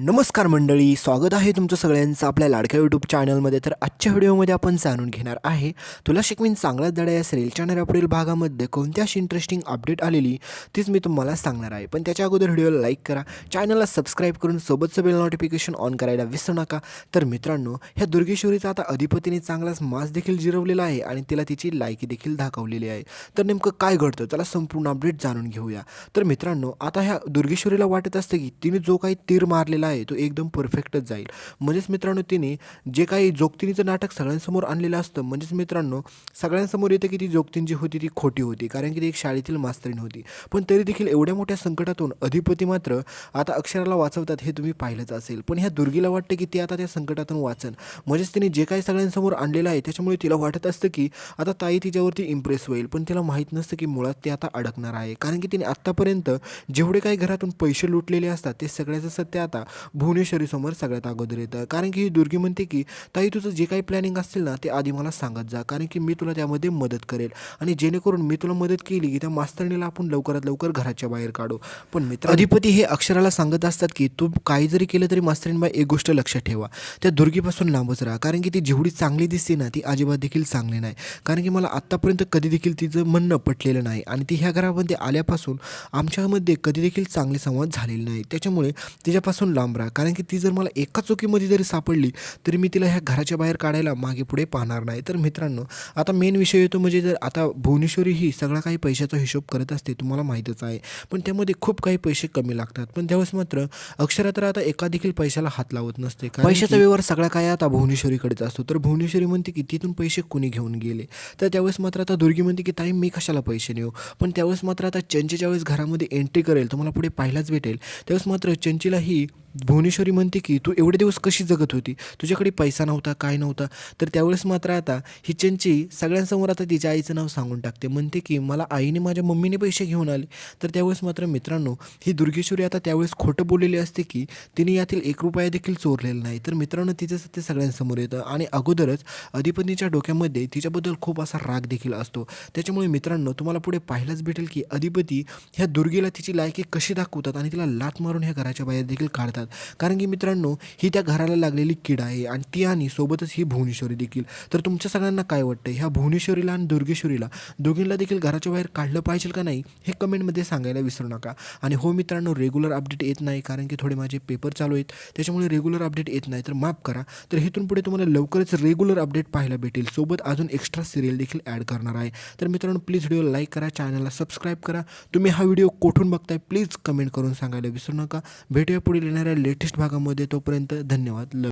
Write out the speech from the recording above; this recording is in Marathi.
नमस्कार मंडळी स्वागत आहे तुमचं सगळ्यांचं आपल्या लाडक्या यूट्यूब चॅनलमध्ये तर आजच्या व्हिडिओमध्ये आपण जाणून घेणार आहे तुला शिकवीन चांगला धडा या सिरियलच्या पुढील भागामध्ये कोणती अशी इंटरेस्टिंग अपडेट आलेली तीच मी तुम्हाला सांगणार आहे. पण त्याच्या अगोदर व्हिडिओला लाईक करा चॅनलला सबस्क्राईब करून सोबतचं बेल नोटिफिकेशन ऑन करायला विसरू नका. तर मित्रांनो ह्या दुर्गेश्वरीचा आता अधिपतीने चांगलाच मास देखील जिरवलेला आहे आणि तिला तिची लायकी देखील दाखवलेली आहे. तर नेमकं काय घडतं त्याला संपूर्ण अपडेट जाणून घेऊया. तर मित्रांनो आता ह्या दुर्गेश्वरीला वाटत असतं की तिने जो काही तीर मारलेला आहे तो एकदम परफेक्टच जाईल. म्हणजेच मित्रांनो तिने जे काही जोगतिनीचं नाटक सगळ्यांसमोर आणलेलं असतं म्हणजेच मित्रांनो सगळ्यांसमोर येतं की ती जोगतीन जी होती ती खोटी होती कारण की ती एक शाळेतील मास्तरीण होती. पण तरी देखील एवढ्या मोठ्या संकटातून अधिपती मात्र आता अक्षराला वाचवतात हे तुम्ही पाहिलंच असेल. पण ह्या दुर्गीला वाटतं की ती आता त्या संकटातून वाचन. म्हणजेच तिने जे काही सगळ्यांसमोर आणलेलं आहे त्याच्यामुळे तिला वाटत असतं की आता ताई तिच्यावरती इम्प्रेस होईल पण तिला माहीत नसतं की मुळात ते आता अडकणार आहे. कारण की तिने आत्तापर्यंत जेवढे काही घरातून पैसे लुटलेले असतात ते सगळ्याचं सत्य आता भुवनेश्वरीसमोर सगळ्यात अगोदर येतं. कारण की ही दुर्गी म्हणते की ताई तुझं जे काही प्लॅनिंग असतील ना ते आधी मला सांगत जा. कारण की मी तुला त्यामध्ये मदत करेल. आणि जेणेकरून मी तुला मदत केली की त्या मास्तरणीला आपण लवकरात लवकर घराच्या बाहेर काढू. पण मित्र अधिपती हे अक्षराला सांगत असतात की तू काही जरी केलं तरी मास्तरीणबाई एक गोष्ट लक्षात ठेवा. त्या दुर्गीपासून लांबच राहा. कारण की ती जेवढी चांगली दिसते ना ती अजिबात देखील चांगली नाही. कारण की मला आत्तापर्यंत कधी देखील तिचं म्हणणं पटलेलं नाही. आणि ती ह्या घरामध्ये आल्यापासून आमच्यामध्ये कधी देखील चांगले संवाद झालेले नाही. त्याच्यामुळे तिच्यापासून लांब राहा कारण की ती जर मला एका चुकीमध्ये जरी सापडली तरी मी तिला ह्या घराच्या बाहेर काढायला मागे पुढे पाहणार नाही. तर मित्रांनो आता मेन विषय येतो म्हणजे जर आता भुवनेश्वरी ही सगळा काही पैशाचा हिशोब करत असते तुम्हाला माहीतच आहे. पण त्यामध्ये खूप काही पैसे कमी लागतात. पण त्यावेळेस मात्र अक्षरा तर आता एका देखील पैशाला हात लावत नसते. पैशाचा व्यवहार सगळा काय आता भुवनेश्वरीकडेच असतो. तर भुवनेश्वरी म्हणते की तिथून पैसे कोणी घेऊन गेले? तर त्यावेळेस मात्र आता दुर्गी म्हणते की ताई मी कशाला पैसे नेऊ? पण त्यावेळेस मात्र आता चंचीच्या वेळेस घरामध्ये एंट्री करेल तुम्हाला पुढे पाहायलाच भेटेल. त्यावेळेस मात्र चंचीला ही भुवनेश्वरी म्हणते की तू एवढे दिवस कशी जगत होती? तुझ्याकडे पैसा नव्हता काय नव्हता? तर त्यावेळेस मात्र आता हिचनची सगळ्यांसमोर आता तिच्या आईचं नाव सांगून टाकते. म्हणते की मला आईने माझ्या मम्मीने पैसे घेऊन आले. तर त्यावेळेस मात्र मित्रांनो ही दुर्गेश्वरी आता त्यावेळेस खोटं बोललेली असते की तिने यातील एक रुपया देखील चोरलेला नाही. तर मित्रांनो तिचं ते सगळ्यांसमोर येतं आणि अगोदरच अधिपतीच्या डोक्यामध्ये तिच्याबद्दल खूप असा राग देखील असतो. त्याच्यामुळे मित्रांनो तुम्हाला पुढे पाहायलाच भेटेल की अधिपती ह्या दुर्गेला तिची लायकी कशी दाखवतात आणि तिला लात मारून ह्या घराच्या बाहेर देखील काढतात. कारण की मित्रांनो ही त्या घराला लागलेली कीड आहे आणि ती आणि सोबतच ही भुवनेश्वरी देखील. तर तुमच्या सगळ्यांना काय वाटतं ह्या भुवनेश्वरीला आणि दुर्गेश्वरीला दोघींना देखील घराच्या बाहेर काढलं पाहिजे का नाही हे कमेंटमध्ये सांगायला विसरू नका. आणि हो मित्रांनो रेग्युलर अपडेट येत नाही कारण की थोडे माझे पेपर चालू आहेत. त्याच्यामुळे रेग्युलर अपडेट येत नाही तर माफ करा. तर इथून पुढे तुम्हाला लवकरच रेग्युलर अपडेट पाहायला भेटेल. सोबत अजून एक्स्ट्रा सिरियल देखील ॲड करणार आहे. तर मित्रांनो प्लीज व्हिडिओ लाईक करा चॅनलला सबस्क्राईब करा. तुम्ही हा व्हिडिओ कुठून बघताय प्लीज कमेंट करून सांगायला विसरू नका. भेटूया पुढील येणाऱ्या लेटेस्ट भागामध्ये तोपर्यंत धन्यवाद. ल